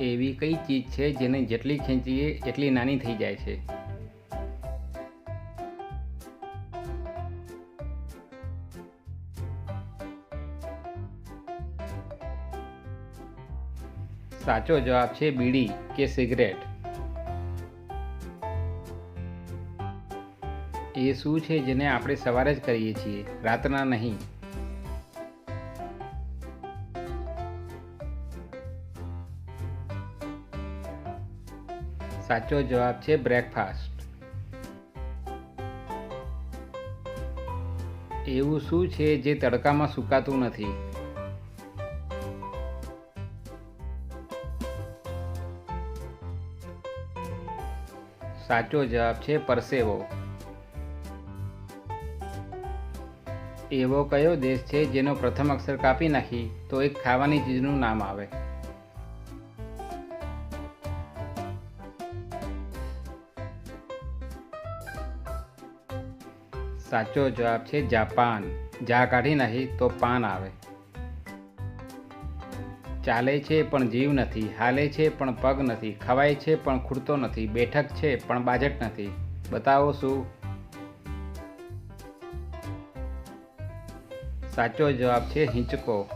એવી કઈ ચીજ છે જેને જેટલી ખેંચીએ એટલી નાની થઈ જાય છે? સાચો જવાબ છે બીડી કે સિગરેટ. એ શું છે જેને આપણે સવારે જ કરીએ છીએ, રાતના નહીં? સાચો જવાબ છે બ્રેકફાસ્ટ. એવું શું છે જે તડકામાં સુકાતું નથી? સાચો જવાબ છે પરસેવો. એવો કયો દેશ છે જેનો પ્રથમ અક્ષર કાપી નાખી તો એક ખાવાની ચીજનું નામ આવે? સાચો જવાબ છે જાપાન. જા કાઢી નાખી તો પાન આવે. ચાલે છે પણ જીવ નથી, હાલે છે પણ પગ નથી, ખવાય છે પણ ખૂટતો નથી, બેઠક છે પણ બાજટ નથી. બતાવો શું? સાચો જવાબ છે હિંચકો.